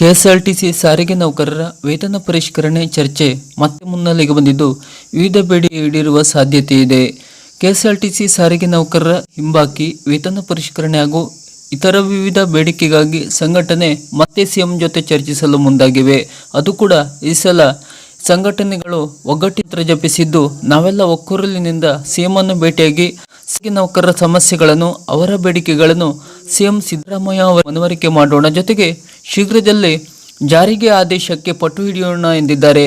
KSRTC ಸಾರಿಗೆ ನೌಕರರ ವೇತನ ಪರಿಷ್ಕರಣೆ ಚರ್ಚೆ ಮತ್ತೆ ಮುನ್ನೆಲೆಗೆ ಬಂದಿದ್ದು ವಿವಿಧ ಬೇಡಿಕೆ ಈಡೇರುವ ಸಾಧ್ಯತೆ ಇದೆ. ಕೆಎಸ್ಆರ್ಟಿಸಿ ಸಾರಿಗೆ ನೌಕರರ ಹಿಂಬಾಕಿ, ವೇತನ ಪರಿಷ್ಕರಣೆ ಹಾಗೂ ಇತರ ವಿವಿಧ ಬೇಡಿಕೆಗಾಗಿ ಸಂಘಟನೆ ಮತ್ತೆ ಸಿಎಂ ಜೊತೆ ಚರ್ಚಿಸಲು ಮುಂದಾಗಿವೆ. ಅದು ಕೂಡ ಈ ಸಲ ಸಂಘಟನೆಗಳು ಒಗ್ಗಟ್ಟಿತ್ರ ಜಪಿಸಿದ್ದು, ನಾವೆಲ್ಲ ಒಕ್ಕೂರಲಿನಿಂದ ಸಿಎಂ ಅನ್ನು ಭೇಟಿಯಾಗಿ ಸಾರಿಗೆ ನೌಕರರ ಸಮಸ್ಯೆಗಳನ್ನು, ಅವರ ಬೇಡಿಕೆಗಳನ್ನು ಸಿಎಂ ಸಿದ್ದರಾಮಯ್ಯ ಅವರ ಮನವರಿಕೆ ಮಾಡೋಣ. ಜೊತೆಗೆ ಶೀಘ್ರದಲ್ಲೇ ಜಾರಿಗೆ ಆದೇಶಕ್ಕೆ ಪಟ್ಟು ಹಿಡಿಯೋಣ ಎಂದಿದ್ದಾರೆ.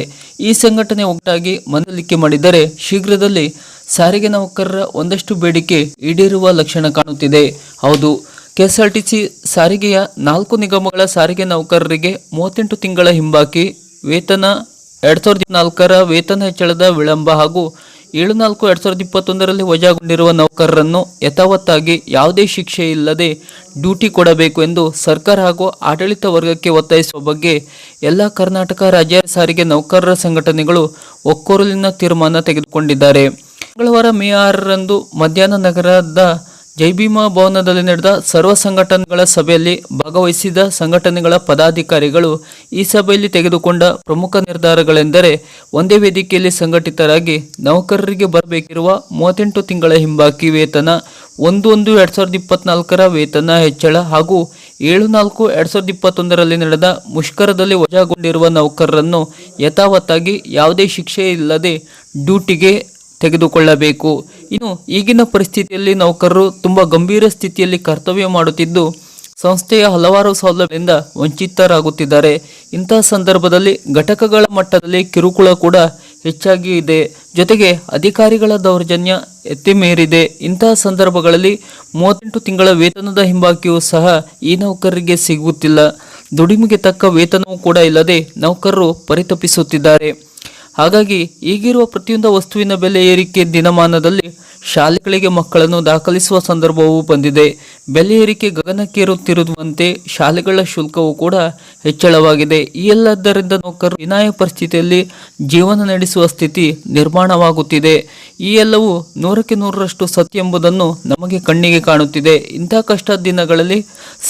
ಈ ಸಂಘಟನೆ ಒಟ್ಟಾಗಿ ಮನವೊಲಿಕೆ ಮಾಡಿದರೆ ಶೀಘ್ರದಲ್ಲಿ ಸಾರಿಗೆ ನೌಕರರ ಒಂದಷ್ಟು ಬೇಡಿಕೆ ಈಡೇರುವ ಲಕ್ಷಣ ಕಾಣುತ್ತಿದೆ. ಹೌದು, ಕೆಎಸ್ಆರ್ಟಿಸಿ ಸಾರಿಗೆಯ ನಾಲ್ಕು ನಿಗಮಗಳ ಸಾರಿಗೆ ನೌಕರರಿಗೆ ಮೂವತ್ತೆಂಟು ತಿಂಗಳ ಹಿಂಬಾಕಿ ವೇತನ, ಎರಡ್ ಸಾವಿರದ ನಾಲ್ಕರ ವೇತನ ಹೆಚ್ಚಳದ ವಿಳಂಬ ಹಾಗೂ ಏಳು ನಾಲ್ಕು ಎರಡು ಸಾವಿರದ ಇಪ್ಪತ್ತೊಂದರಲ್ಲಿ ವಜಾಗೊಂಡಿರುವ ನೌಕರರನ್ನು ಯಥಾವತ್ತಾಗಿ ಯಾವುದೇ ಶಿಕ್ಷೆ ಇಲ್ಲದೆ ಡ್ಯೂಟಿ ಕೊಡಬೇಕು ಎಂದು ಸರ್ಕಾರ ಹಾಗೂ ಆಡಳಿತ ವರ್ಗಕ್ಕೆ ಒತ್ತಾಯಿಸುವ ಬಗ್ಗೆ ಎಲ್ಲ ಕರ್ನಾಟಕ ರಾಜ್ಯ ಸಾರಿಗೆ ನೌಕರರ ಸಂಘಟನೆಗಳು ಒಕ್ಕೊರಲಿನ ತೀರ್ಮಾನ ತೆಗೆದುಕೊಂಡಿದ್ದಾರೆ. ಮಂಗಳವಾರ ಮೇ ಆರರಂದು ಮಧ್ಯಾಹ್ನ ನಗರದ ಜೈಭೀಮಾ ಭವನದಲ್ಲಿ ನಡೆದ ಸರ್ವ ಸಂಘಟನೆಗಳ ಸಭೆಯಲ್ಲಿ ಭಾಗವಹಿಸಿದ ಸಂಘಟನೆಗಳ ಪದಾಧಿಕಾರಿಗಳು ಈ ಸಭೆಯಲ್ಲಿ ತೆಗೆದುಕೊಂಡ ಪ್ರಮುಖ ನಿರ್ಧಾರಗಳೆಂದರೆ ಒಂದೇ ವೇದಿಕೆಯಲ್ಲಿ ಸಂಘಟಿತರಾಗಿ ನೌಕರರಿಗೆ ಬರಬೇಕಿರುವ ಮೂವತ್ತೆಂಟು ತಿಂಗಳ ಹಿಂಬಾಕಿ ವೇತನ, ಒಂದು ಒಂದು ಎರಡ್ ಸಾವಿರದ ಇಪ್ಪತ್ನಾಲ್ಕರ ವೇತನ ಹೆಚ್ಚಳ ಹಾಗೂ ಏಳು ನಾಲ್ಕು ಎರಡ್ ಸಾವಿರದ ಇಪ್ಪತ್ತೊಂದರಲ್ಲಿ ನಡೆದ ಮುಷ್ಕರದಲ್ಲಿ ವಜಾಗೊಂಡಿರುವ ನೌಕರರನ್ನು ಯಥಾವತ್ತಾಗಿ ಯಾವುದೇ ಶಿಕ್ಷೆ ಇಲ್ಲದೆ ಡ್ಯೂಟಿಗೆ ತೆಗೆದುಕೊಳ್ಳಬೇಕು. ಇನ್ನು ಈಗಿನ ಪರಿಸ್ಥಿತಿಯಲ್ಲಿ ನೌಕರರು ತುಂಬ ಗಂಭೀರ ಸ್ಥಿತಿಯಲ್ಲಿ ಕರ್ತವ್ಯ ಮಾಡುತ್ತಿದ್ದು, ಸಂಸ್ಥೆಯ ಹಲವಾರು ಸೌಲಭ್ಯದಿಂದ ವಂಚಿತರಾಗುತ್ತಿದ್ದಾರೆ. ಇಂತಹ ಸಂದರ್ಭದಲ್ಲಿ ಘಟಕಗಳ ಮಟ್ಟದಲ್ಲಿ ಕಿರುಕುಳ ಕೂಡ ಹೆಚ್ಚಾಗಿ ಇದೆ. ಜೊತೆಗೆ ಅಧಿಕಾರಿಗಳ ದೌರ್ಜನ್ಯ ಎತ್ತಿಮೀರಿದೆ. ಇಂತಹ ಸಂದರ್ಭಗಳಲ್ಲಿ ಮೂವತ್ತೆಂಟು ತಿಂಗಳ ವೇತನದ ಹಿಂಬಾಕಿಯೂ ಸಹ ಈ ನೌಕರರಿಗೆ ಸಿಗುತ್ತಿಲ್ಲ. ದುಡಿಮೆಗೆ ತಕ್ಕ ವೇತನವೂ ಕೂಡ ಇಲ್ಲದೆ ನೌಕರರು ಪರಿತಪಿಸುತ್ತಿದ್ದಾರೆ. ಹಾಗಾಗಿ ಈಗಿರುವ ಪ್ರತಿಯೊಂದು ವಸ್ತುವಿನ ಬೆಲೆ ಏರಿಕೆ ದಿನಮಾನದಲ್ಲಿ ಶಾಲೆಗಳಿಗೆ ಮಕ್ಕಳನ್ನು ದಾಖಲಿಸುವ ಸಂದರ್ಭವೂ ಬಂದಿದೆ. ಬೆಲೆ ಏರಿಕೆ ಗಗನಕ್ಕೇರುತ್ತಿರುವಂತೆ ಶಾಲೆಗಳ ಶುಲ್ಕವೂ ಕೂಡ ಹೆಚ್ಚಳವಾಗಿದೆ. ಈ ಎಲ್ಲದರಿಂದ ನೌಕರರು ವಿನಾಯ ಪರಿಸ್ಥಿತಿಯಲ್ಲಿ ಜೀವನ ನಡೆಸುವ ಸ್ಥಿತಿ ನಿರ್ಮಾಣವಾಗುತ್ತಿದೆ. ಈ ಎಲ್ಲವೂ ನೂರಕ್ಕೆ ನೂರರಷ್ಟು ಸತ್ಯ ಎಂಬುದನ್ನು ನಮಗೆ ಕಣ್ಣಿಗೆ ಕಾಣುತ್ತಿದೆ. ಇಂಥ ಕಷ್ಟ ದಿನಗಳಲ್ಲಿ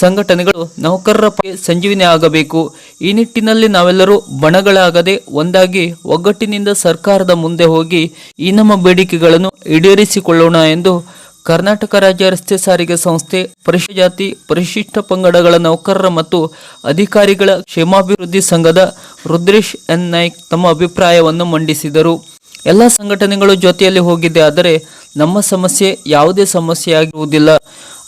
ಸಂಘಟನೆಗಳು ನೌಕರರ ಸಂಜೀವಿನಿ ಆಗಬೇಕು. ಈ ನಿಟ್ಟಿನಲ್ಲಿ ನಾವೆಲ್ಲರೂ ಬಣಗಳಾಗದೆ ಒಂದಾಗಿ ಒಗ್ಗಟ್ಟಿನಿಂದ ಸರ್ಕಾರದ ಮುಂದೆ ಹೋಗಿ ಈ ನಮ್ಮ ಬೇಡಿಕೆಗಳನ್ನು ಈಡೇರಿಸಿಕೊಳ್ಳೋಣ ಎಂದು ಕರ್ನಾಟಕ ರಾಜ್ಯ ರಸ್ತೆ ಸಾರಿಗೆ ಸಂಸ್ಥೆ ಪರಿಶಿಷ್ಟ ಜಾತಿ, ಪರಿಶಿಷ್ಟ ಪಂಗಡಗಳ ನೌಕರರ ಮತ್ತು ಅಧಿಕಾರಿಗಳ ಕ್ಷೇಮಾಭಿವೃದ್ಧಿ ಸಂಘದ ರುದ್ರೇಶ್ ಎನ್ ನಾಯ್ಕ್ ತಮ್ಮ ಅಭಿಪ್ರಾಯವನ್ನು ಮಂಡಿಸಿದರು. ಎಲ್ಲ ಸಂಘಟನೆಗಳು ಜೊತೆಯಲ್ಲಿ ಹೋಗಿದೆ ಆದರೆ ನಮ್ಮ ಸಮಸ್ಯೆ ಯಾವುದೇ ಸಮಸ್ಯೆಯಾಗಿರುವುದಿಲ್ಲ.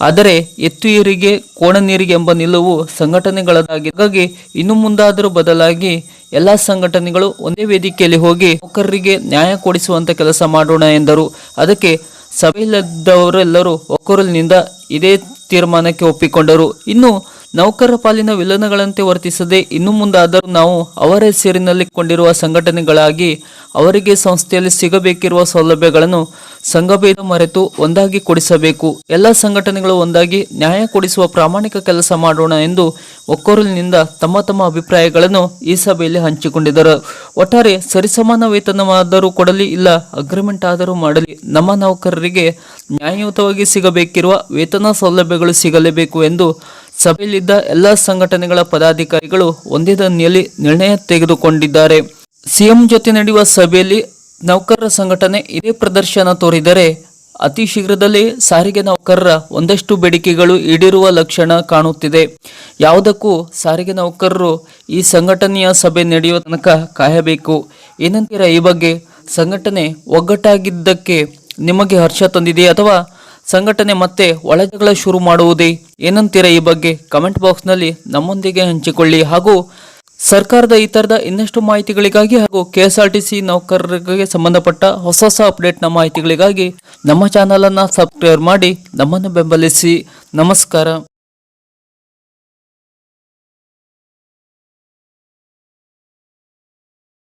ಆದರೆ ಎತ್ತು ಏರಿಗೆ ಕೋಣ ನೀರಿಗೆ ಎಂಬ ನಿಲುವು ಸಂಘಟನೆಗಳದಾಗಿ ಹಾಗಾಗಿ ಇನ್ನು ಮುಂದಾದರೂ ಬದಲಾಗಿ ಎಲ್ಲ ಸಂಘಟನೆಗಳು ಒಂದೇ ವೇದಿಕೆಯಲ್ಲಿ ಹೋಗಿ ನೌಕರರಿಗೆ ನ್ಯಾಯ ಕೊಡಿಸುವಂತ ಕೆಲಸ ಮಾಡೋಣ ಎಂದರು. ಅದಕ್ಕೆ ಸಭೆಯಲ್ಲಿದ್ದವರೆಲ್ಲರೂ ಒಕ್ಕೊರಲಿನಿಂದ ಇದೇ ತೀರ್ಮಾನಕ್ಕೆ ಒಪ್ಪಿಕೊಂಡರು. ಇನ್ನು ನೌಕರರ ಪಾಲಿನ ವಿಲನಗಳಂತೆ ವರ್ತಿಸದೆ ಇನ್ನು ಮುಂದಾದರೂ ನಾವು ಅವರ ಹೆಸರಿನಲ್ಲಿ ಕೊಂಡಿರುವ ಸಂಘಟನೆಗಳಾಗಿ ಅವರಿಗೆ ಸಂಸ್ಥೆಯಲ್ಲಿ ಸಿಗಬೇಕಿರುವ ಸೌಲಭ್ಯಗಳನ್ನು ಸಂಘಭೇದ ಮರೆತು ಒಂದಾಗಿ ಕೊಡಿಸಬೇಕು. ಎಲ್ಲ ಸಂಘಟನೆಗಳು ಒಂದಾಗಿ ನ್ಯಾಯ ಕೊಡಿಸುವ ಪ್ರಾಮಾಣಿಕ ಕೆಲಸ ಮಾಡೋಣ ಎಂದು ಒಕ್ಕೊರಲಿನಿಂದ ತಮ್ಮ ತಮ್ಮ ಅಭಿಪ್ರಾಯಗಳನ್ನು ಈ ಸಭೆಯಲ್ಲಿ ಹಂಚಿಕೊಂಡಿದ್ದರು. ಒಟ್ಟಾರೆ ಸರಿಸಮಾನ ವೇತನವಾದರೂ ಕೊಡಲಿ ಇಲ್ಲ ಅಗ್ರಿಮೆಂಟ್ ಆದರೂ ಮಾಡಲಿ, ನಮ್ಮ ನೌಕರರಿಗೆ ನ್ಯಾಯಯುತವಾಗಿ ಸಿಗಬೇಕಿರುವ ವೇತನ ಸೌಲಭ್ಯಗಳು ಸಿಗಲೇಬೇಕು ಎಂದು ಸಭೆಯಲ್ಲಿದ್ದ ಎಲ್ಲ ಸಂಘಟನೆಗಳ ಪದಾಧಿಕಾರಿಗಳು ಒಂದೇ ದನಿಯಲ್ಲಿ ನಿರ್ಣಯ ತೆಗೆದುಕೊಂಡಿದ್ದಾರೆ. ಸಿಎಂ ಜೊತೆ ನಡೆಯುವ ಸಭೆಯಲ್ಲಿ ನೌಕರರ ಸಂಘಟನೆ ಇದೇ ಪ್ರದರ್ಶನ ತೋರಿದರೆ ಅತಿ ಶೀಘ್ರದಲ್ಲೇ ಸಾರಿಗೆ ನೌಕರರ ಒಂದಷ್ಟು ಬೇಡಿಕೆಗಳು ಈಡೇರುವ ಲಕ್ಷಣ ಕಾಣುತ್ತಿದೆ. ಯಾವುದಕ್ಕೂ ಸಾರಿಗೆ ನೌಕರರು ಈ ಸಂಘಟನೆಯ ಸಭೆ ನಡೆಯುವ ತನಕ ಕಾಯಬೇಕು. ಏನಂತೀರಾ ಈ ಬಗ್ಗೆ? ಸಂಘಟನೆ ಒಗ್ಗಟ್ಟಾಗಿದ್ದಕ್ಕೆ ನಿಮಗೆ ಹರ್ಷ ತಂದಿದೆ ಅಥವಾ ಸಂಘಟನೆ ಮತ್ತೆ ಒಳಜಗಳ ಶುರು ಮಾಡುವುದೇ? ಏನಂತೀರಾ ಈ ಬಗ್ಗೆ? ಕಮೆಂಟ್ ಬಾಕ್ಸ್ನಲ್ಲಿ ನಮ್ಮೊಂದಿಗೆ ಹಂಚಿಕೊಳ್ಳಿ. ಹಾಗೂ ಸರ್ಕಾರದ ಈ ಥರದ ಇನ್ನಷ್ಟು ಮಾಹಿತಿಗಳಿಗಾಗಿ ಹಾಗೂ K S R T C ನೌಕರರಿಗೆ ಸಂಬಂಧಪಟ್ಟ ಹೊಸ ಹೊಸ ಅಪ್ಡೇಟ್ನ ಮಾಹಿತಿಗಳಿಗಾಗಿ ನಮ್ಮ ಚಾನಲನ್ನು ಸಬ್ಸ್ಕ್ರೈಬ್ ಮಾಡಿ ನಮ್ಮನ್ನು ಬೆಂಬಲಿಸಿ. ನಮಸ್ಕಾರ.